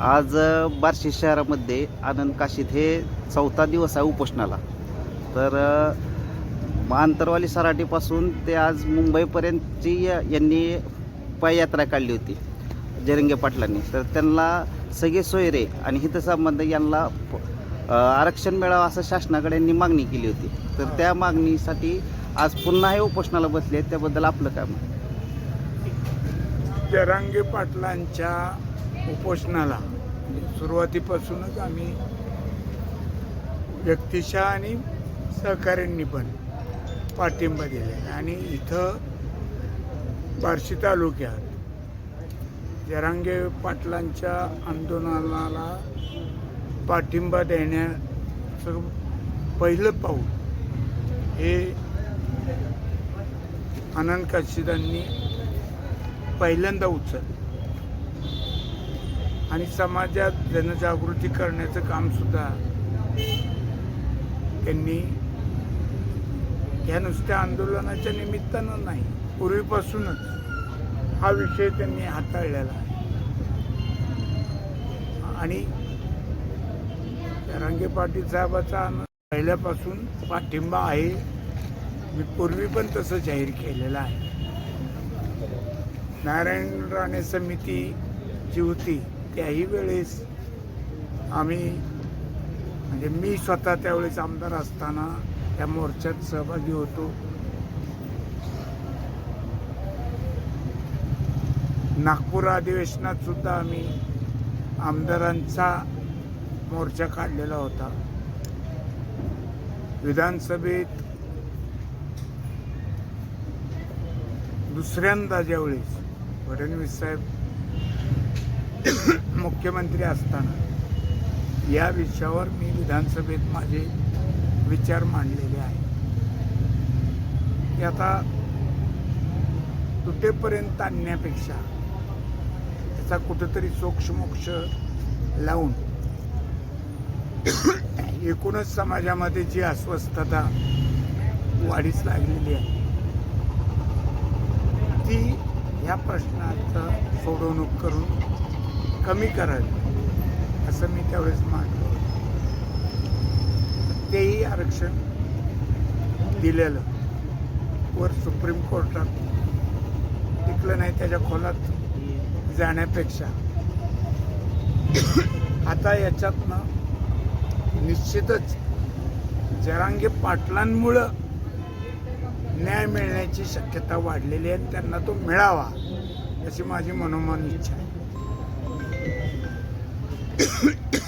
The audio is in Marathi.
आज बार्शी शहरामध्ये आनंद काशीत हे चौथा दिवस आहे उपोषणाला. तर अ, आंतरवाली सराटीपासून ते आज मुंबईपर्यंतची य- यांनी पाययात्रा काढली होती जरंगे पाटलांनी. तर त्यांना सगळे सोयरे आणि हितसंबंध यांना आरक्षण मिळावं असं शासनाकडे यांनी मागणी केली होती. तर त्या मागणीसाठी आज पुन्हा हे उपोषणाला बसले आहेत. त्याबद्दल आपलं काय मत? जरांगे पाटलांच्या उपोषणाला. म्हणजे सुरुवातीपासूनच आम्ही व्यक्तिशः आणि सहकाऱ्यांनी पण पाठिंबा दिला आणि इथं बार्शी तालुक्यात जरांगे पाटलांच्या आंदोलनाला पाठिंबा देण्याचं पहिलं पाऊल हे आनंद काशीदांनी पहिल्यांदा उचललं. आणि समाजात जनजागृती करण्याचं काम सुद्धा त्यांनी ह्या नुसत्या आंदोलनाच्या निमित्तानं नाही पूर्वीपासूनच हा विषय त्यांनी हाताळलेला आहे. आणि रंगे पाटील साहेबाचा पहिल्यापासून पाठिंबा आहे मी पूर्वी पण तसं जाहीर केलेलं आहे. नारायण राणे समिती जी होती त्याही वेळेस आम्ही म्हणजे मी स्वतः त्यावेळेस आमदार असताना त्या मोर्चात सहभागी होतो. नागपूर अधिवेशनात सुद्धा आम्ही आमदारांचा मोर्चा काढलेला होता. विधानसभेत दुसऱ्यांदा ज्यावेळेस फडणवीस साहेब मुख्यमंत्री असताना या विषयावर मी विधानसभेत माझे विचार मांडलेले आहे की आता तुटेपर्यंत आणण्यापेक्षा त्याचा कुठंतरी सोक्षमोक्ष लावून एकूणच समाजामध्ये जी अस्वस्थता वाढीस लागलेली आहे ती ह्या प्रश्नाचं सोडवणूक करून कमी करावी असं मी त्यावेळेस मांडलं तेही आरक्षण दिलेलं. वर सुप्रीम कोर्टात टिकलं नाही त्याच्या खोलात जाण्यापेक्षा. आता याच्यातनं निश्चितच जरांगे पाटलांमुळं न्याय मिळण्याची शक्यता वाढलेली आहे आणि त्यांना तो मिळावा अशी माझी मनोमन इच्छा आहे. Ahem.